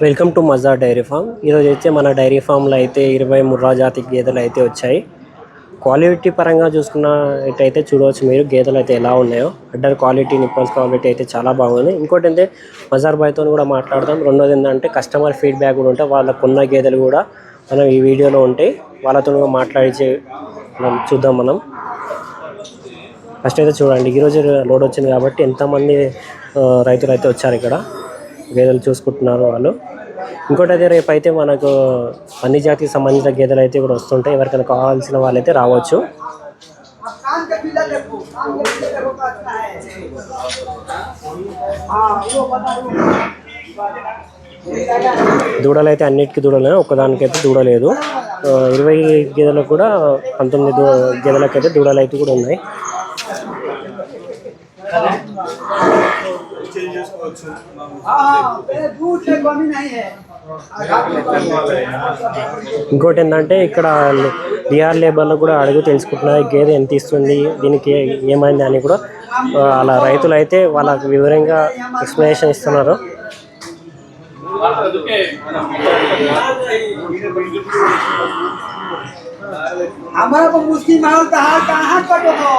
Welcome to Maza dairy farm. ఈరోజు అయితే మన డైరీ ఫామ్లో అయితే ఇరవై ముర్రా జాతి గేదెలు అయితే వచ్చాయి. క్వాలిటీ పరంగా చూసుకున్నట్టయితే చూడవచ్చు మీరు గేదెలు అయితే ఎలా ఉన్నాయో. అడ్డర్ క్వాలిటీ నిప్పల్స్ క్వాలిటీ అయితే చాలా బాగుంది. ఇంకోటి ఏంటంటే మజార్ బాయ్తో కూడా మాట్లాడదాం. రెండోది ఏంటంటే కస్టమర్ ఫీడ్బ్యాక్ కూడా ఉంటే వాళ్ళకు ఉన్న గేదెలు కూడా మనం ఈ వీడియోలో ఉంటాయి వాళ్ళతో కూడా మాట్లాడి మనం చూద్దాం మనం. ఫస్ట్ అయితే చూడండి ఈరోజు లోడ్ వచ్చింది కాబట్టి ఎంతమంది రైతులు అయితే వచ్చారు ఇక్కడ. గేదెలు చూసుకుంటున్నారు వాళ్ళు. ఇంకోటి అయితే రేపు అయితే మనకు అన్ని జాతికి సంబంధించిన గేదెలు అయితే కూడా వస్తుంటాయి. ఎవరికైనా కావాల్సిన వాళ్ళైతే రావచ్చు. దూడలు అయితే అన్నిటికీ దూడలే ఒక్కదానికైతే దూడలేదు. ఇరవై గేదెలకు కూడా పంతొమ్మిది గేదెలకైతే దూడలు అయితే కూడా ఉన్నాయి. ఇంకోటి ఏంటంటే ఇక్కడ డిఆర్ లేబర్లో కూడా అడుగు తెలుసుకుంటున్నారు గేదె ఎంత ఇస్తుంది దీనికి ఏమైంది అని కూడా అలా రైతులు అయితే వాళ్ళకి వివరంగా ఎక్స్ప్లెనేషన్ ఇస్తున్నారు. हमारा को मुस्लिम माहौल कहाँ कहाँ कटो तो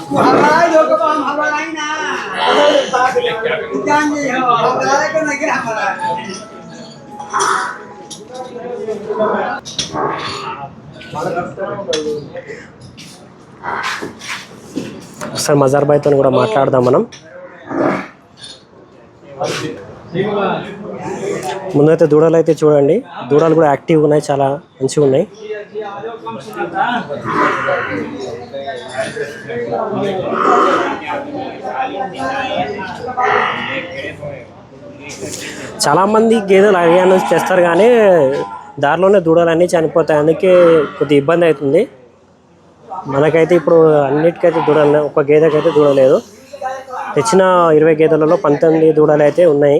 तू हमारा जो को हम हमारा ही ना जान जी हो हमारा को नहीं हमारा ఒకసారి మజార్ బాయ్తో కూడా మాట్లాడదాం మనం ముందైతే దూడలు అయితే చూడండి. దూడలు కూడా యాక్టివ్ ఉన్నాయి చాలా మంచిగా ఉన్నాయి. చాలామంది గేదెలు హర్యానా చేస్తారు కానీ దారిలోనే దూడలన్నీ చనిపోతాయి. అందుకే కొద్దిగా ఇబ్బంది అవుతుంది. మనకైతే ఇప్పుడు అన్నిటికైతే దూడలు ఒక గేదెకైతే దూడలేదు. తెచ్చిన ఇరవై గేదెలలో పంతొమ్మిది దూడలు అయితే ఉన్నాయి.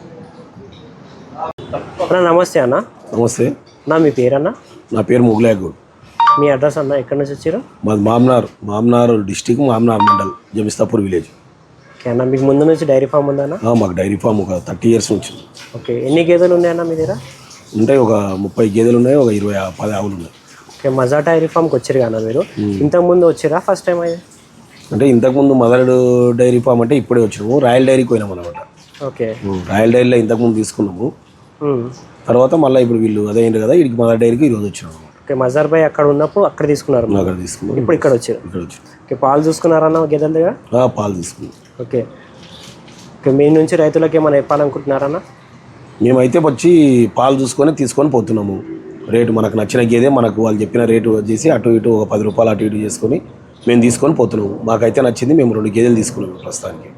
అన్న నమస్తే అన్న. నమస్తే. నా మీ పేరన్న? నా పేరు ముగ్లాగూడ్ మీ అడ్రస్ అన్న ఎక్కడి నుంచి వచ్చారు? మాది Mamnoor Mamnoor district Mamnoor mandal Jamistapur village. Okay అన్న మీకు ముందు నుంచి డైరీ ఫామ్ ఉందా అన్న? ఆ, మాకు డైరీ ఫామ్ ఒక థర్టీ ఇయర్స్ నుంచి. ఓకే ఎన్ని గేదెలు ఉన్నాయన్న మీ దగ్గర? ఉంటాయి ఒక ముప్పై గేదెలు ఉన్నాయి ఒక ఇరవై పది ఆవులు ఉన్నాయి. ఓకే మజా డైరీ ఫామ్కి వచ్చారు కదా మీరు? ఇంతకు ముందు వచ్చిరా? ఫస్ట్ టైం అది అంటే ఇంతకుముందు మదర్ డైరీ ఫామ్ అంటే ఇప్పుడే వచ్చినాము రాయల్ డైరీకి పోయినాము అనమాట ఓకే. రాయల్ డైరీలో ఇంతకుముందు తీసుకున్నాము. తర్వాత మళ్ళీ ఇప్పుడు వీళ్ళు అదే అయింది కదా ఇడికి మదర్ డైరీకి ఈరోజు ఓకే మజార్ బాయ్ అక్కడ ఉన్నప్పుడు అక్కడ తీసుకున్నారు అక్కడ తీసుకున్నాం ఇప్పుడు ఇక్కడ వచ్చారు. ఇక్కడ వచ్చి ఓకే పాలు చూసుకున్నారన్న గేదెల దగ్గర? పాలు తీసుకున్నాం. ఓకే. ఓకే మీ నుంచి రైతులకు ఏమైనా చెప్పాలనుకుంటున్నారన్న మేమైతే వచ్చి పాలు చూసుకొని తీసుకొని పోతున్నాము. రేటు మనకు నచ్చిన గేదె మనకు వాళ్ళు చెప్పిన రేటు వచ్చేసి అటు ఇటు ఒక పది రూపాయలు అటు ఇటు చేసుకొని మేము తీసుకొని పోతున్నాము. మాకైతే నచ్చింది మేము రెండు గేదెలు తీసుకున్నాము ప్రస్తుతానికి.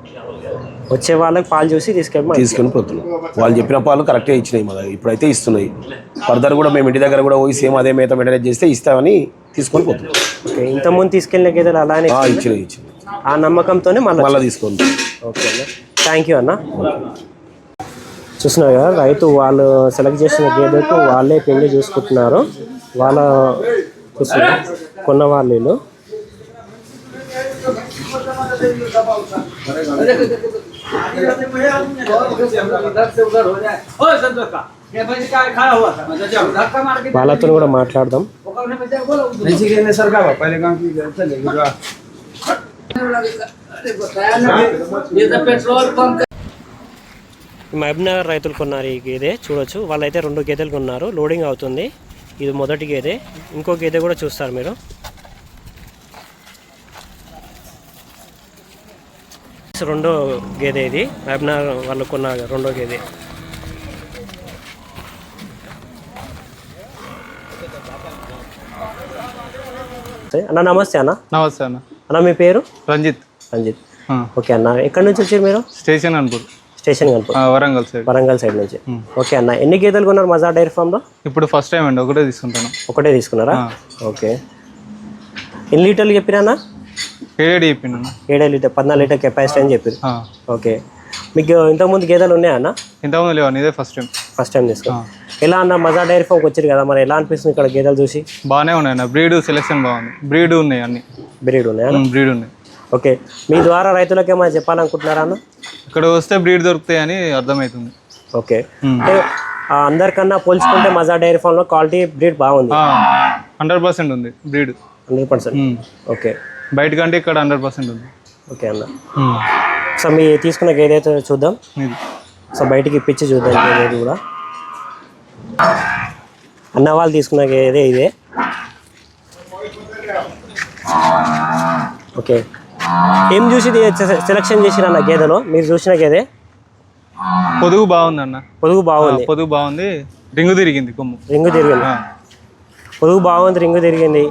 వచ్చే వాళ్ళకి పాలు చూసి తీసుకెళ్ళి తీసుకొని పోతున్నాం వాళ్ళు చెప్పిన పాలు కరెక్ట్గా ఇచ్చినాయి మా ఇప్పుడైతే ఇస్తున్నాయి. ఫర్దర్ కూడా మేము ఇంటి దగ్గర కూడా పోయి సేమ్ అదే మేత మెయింటైన్ చేస్తే ఇస్తామని తీసుకొని పోతున్నాం. ఓకే ఇంతకుముందు తీసుకెళ్ళిన గేదెలు అలానే ఇచ్చినాయి? ఇచ్చినాయి ఆ నమ్మకంతోనే మళ్ళీ మళ్ళీ తీసుకొని ఓకే అన్న. థ్యాంక్ యూ అన్న. చూస్తున్నారు కదా రైతు వాళ్ళు సెలెక్ట్ చేసిన గేదెకు వాళ్ళే పెళ్ళి చూసుకుంటున్నారు. వాళ్ళ చూస్తున్నారు కొన్న వాళ్ళు. వాళ్ళతో కూడా మాట్లాడదాం. మహబ్నగర్ రైతులు కొన్నారు ఈ గేదె చూడొచ్చు. వాళ్ళైతే రెండు గేదెలు కొన్నారు. లోడింగ్ అవుతుంది. ఇది మొదటి గేదె. ఇంకో గేదె కూడా చూస్తారు మీరు. రెండో గేదె ఇది. మహబూబ్నగర్ వాళ్ళు కొన్న రెండో గేదె. అన్న నమస్తే అన్న. నమస్తే అన్న. అన్న మీ పేరు? రంజిత్. రంజిత్. ఓకే అన్న ఎక్కడి నుంచి వచ్చారు మీరు? Station Anupur station Warangal side. Warangal side నుంచి. ఓకే అన్న ఎన్ని గేదెలు కొన్నారు మజా డైరీ ఫామ్లో? ఇప్పుడు ఫస్ట్ టైం అండి ఒకటే తీసుకుంటాను. ఒకటే తీసుకున్నారా? ఓకే. ఎన్ని లీటర్లు చెప్పిరా అన్న? ఏడేడి చెప్పిండు ఏడే లీటర్ పద్నాలుగు లీటర్ కెపాసిటీ అని చెప్పారు. ఓకే. మీకు ఇంతకుముందు గేదెలు ఉన్నాయా అన్న? ఇంతకుముందు లేవు? ఇదే ఫస్ట్ టైం ఫస్ట్ టైం తీసుకో ఎలా అన్న మజా డైరీ ఫామ్కి వచ్చారు కదా మరి ఎలా అనిపిస్తుంది ఇక్కడ గేదెలు చూసి? బాగానే ఉన్నాయి అన్న. బ్రీడ్ సెలెక్షన్ బాగుంది. బ్రీడ్ ఉన్నాయి అన్ని. బ్రీడ్ ఉన్నాయా బ్రీడ్ ఉన్నాయి. ఓకే. మీ ద్వారా రైతులకు ఏమైనా చెప్పాలనుకుంటున్నారా అన్న? ఇక్కడ వస్తే బ్రీడ్ దొరుకుతాయని అర్థమవుతుంది ఓకే. అంటే అందరికన్నా పోల్చుకుంటే మజా డైరీ ఫామ్లో క్వాలిటీ బ్రీడ్ బాగుంది. హండ్రెడ్ పర్సెంట్ ఉంది బ్రీడ్. Hundred percent. ఓకే. బయట కంటే ఇక్కడ హండ్రెడ్ పర్సెంట్ ఉంది. ఓకే అన్న. సో మీ తీసుకున్న గేదె అయితే చూద్దాం. సో బయటికి ఇప్పించి చూద్దాం గేదె కూడా. అన్న వాళ్ళు తీసుకున్న గేదె ఇదే. ఓకే. ఏం చూసి సెలెక్షన్ చేసిరు అన్న గేదెలో? మీరు చూసిన గేదె? పొదుగు బాగుంది అన్న. పొదుగు బాగుంది. పొదుగు బాగుంది. రింగు తిరిగింది కొమ్ము. రింగు తిరిగింది. పొదుగు బాగుంది రింగు తిరిగింది.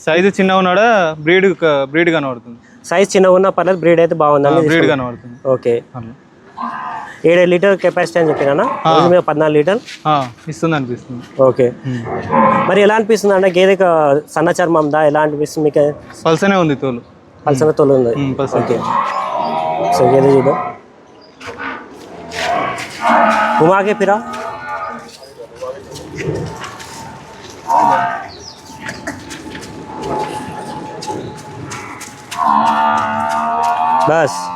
సైజు చిన్న ఉన్నాడా బ్రీడ్ బ్రీడ్ కనబడుతుంది సైజ్ చిన్నగా ఉన్న పర్లేదు బ్రీడ్ అయితే బాగుందండి బ్రీడ్ కనబడుతుంది ఓకే అట్లా. ఏడు లీటర్ కెపాసిటీ అని చెప్పినా రోజు మీద పద్నాలుగు లీటర్ ఆ, ఇస్తుంది అనిపిస్తుంది ఓకే మరి ఎలా అనిపిస్తుంది అంటే గేదె క- సన్న చర్మం దా ఎలా అనిపిస్తుంది మీకు పల్సనే ఉంది తోలు పల్సన తోలు ఉంది ఉమ్, పల్సనే. ఓకే సో గేదె చూద్దాం घुमा फिरा Bas.